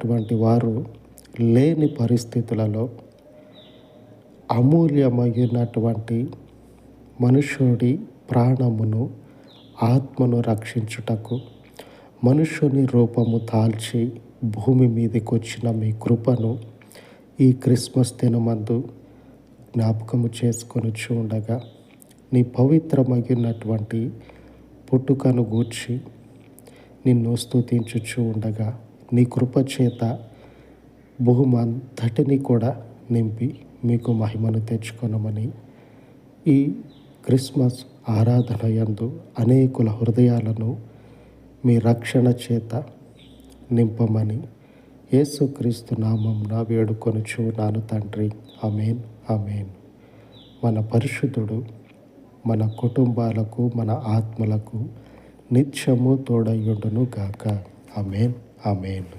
అటువంటి వారు లేని పరిస్థితులలో అమూల్యమైనటువంటి మనుష్యుడి ప్రాణమును ఆత్మను రక్షించుటకు మనుష్యుని రూపము తాల్చి భూమి మీదకి వచ్చిన మీ కృపను ఈ క్రిస్మస్ దినమందు జ్ఞాపకము చేసుకొని చూడగా నీ పవిత్రమైనటువంటి పుట్టుకను గూర్చి నిన్ను స్తుతించుచు ఉండగా నీ కృప చేత భూమంతటిని కూడా నింపి మీకు మహిమను తెచ్చుకొనమని ఈ క్రిస్మస్ ఆరాధన యందు అనేకుల హృదయాలను మీ రక్షణ చేత నింపమని యేసుక్రీస్తు నామంన వేడుకొనుచు నాను తండ్రి. అమేన్ అమేన్ మన పరిశుద్ధుడు మన కుటుంబాలకు మన ఆత్మలకు నిత్యము తోడయ్యుండును గాక. అమేన్ అమేన్